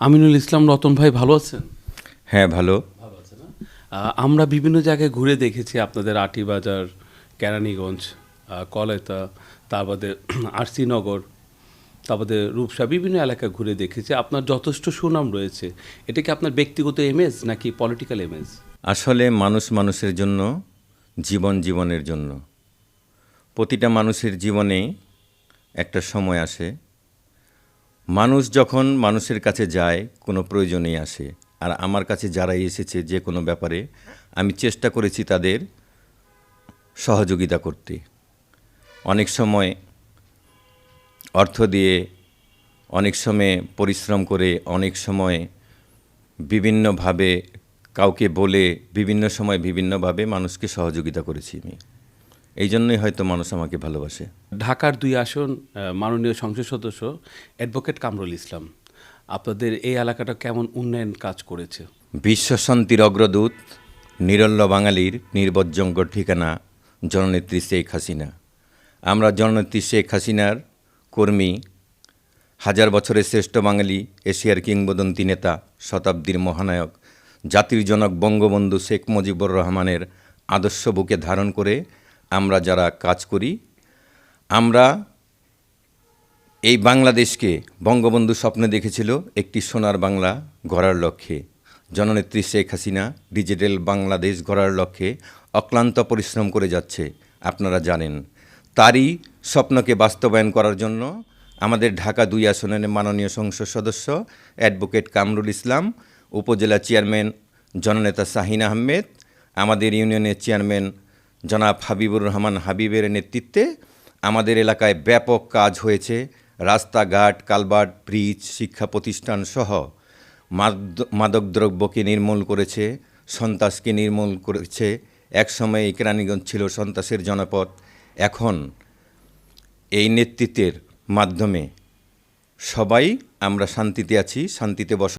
আমিনুল ইসলাম রতন ভাই ভালো আছেন? হ্যাঁ ভালো। না আমরা বিভিন্ন জায়গায় ঘুরে দেখেছি আপনাদের আটিবাজার কেরানীগঞ্জ কলেতা তারপরে আরসিনগর তারপরে রূপসা বিভিন্ন এলাকা ঘুরে দেখেছি। আপনার যথেষ্ট সুনাম রয়েছে। এটা কি আপনার ব্যক্তিগত ইমেজ নাকি পলিটিক্যাল ইমেজ আসলে মানুষ মানুষের জন্য জীবন জীবনের জন্য। প্রতিটা মানুষের জীবনে একটা সময় আসে মানুষ যখন মানুষের কাছে যায়, কোনো প্রয়োজনেই আসে। আর আমার কাছে যারাই এসেছে যে কোনো ব্যাপারে, আমি চেষ্টা করেছি তাদের সহযোগিতা করতে। অনেক সময় অর্থ দিয়ে, অনেক সময় পরিশ্রম করে, অনেক সময় বিভিন্নভাবে কাউকে বলে, বিভিন্ন সময় বিভিন্নভাবে মানুষকে সহযোগিতা করেছি আমি। এই জন্যই হয়তো মানুষ আমাকে ভালোবাসে। ঢাকার দুই আসন মাননীয় সংসদ সদস্য অ্যাডভোকেট কামরুল ইসলাম আপনাদের এই এলাকাটা কেমন উন্নয়ন কাজ করেছে? বিশ্ব শান্তির অগ্রদূত নিরল্য বাঙালির নির্বজ্জঙ্গ ঠিকানা জননেত্রী শেখ হাসিনা। আমরা জননেত্রী শেখ হাসিনার কর্মী হাজার বছরের শ্রেষ্ঠ বাঙালি এশিয়ার কিংবদন্তি নেতা শতাব্দীর মহানায়ক জাতির জনক বঙ্গবন্ধু শেখ মুজিবুর রহমানের আদর্শ বুকে ধারণ করে আমরা যারা কাজ করি, আমরা এই বাংলাদেশকে বঙ্গবন্ধু স্বপ্নে দেখেছিল একটি সোনার বাংলা গড়ার লক্ষ্যে। জননেত্রী শেখ হাসিনা ডিজিটাল বাংলাদেশ গড়ার লক্ষ্যে অক্লান্ত পরিশ্রম করে যাচ্ছে, আপনারা জানেন। তারই স্বপ্নকে বাস্তবায়ন করার জন্য আমাদের ঢাকা দুই আসনের মাননীয় সংসদ সদস্য অ্যাডভোকেট কামরুল ইসলাম, উপজেলা চেয়ারম্যান জননেতা শাহিন আহমেদ, আমাদের ইউনিয়নের চেয়ারম্যান জনাব হাবিবুর রহমান হাবিবের নেতৃত্বে আমাদের এলাকায় ব্যাপক কাজ হয়েছে। রাস্তাঘাট কালভার্ট ব্রিজ, শিক্ষা প্রতিষ্ঠান সহ মাদ- মাদকদ্রব্যকে নির্মূল করেছে, সন্ত্রাসকে নির্মূল করেছে। একসময় এই ছিল সন্ত্রাসের জনপদ। এখন এই নেতৃত্বের মাধ্যমে সবাই আমরা শান্তিতে আছি, শান্তিতে বস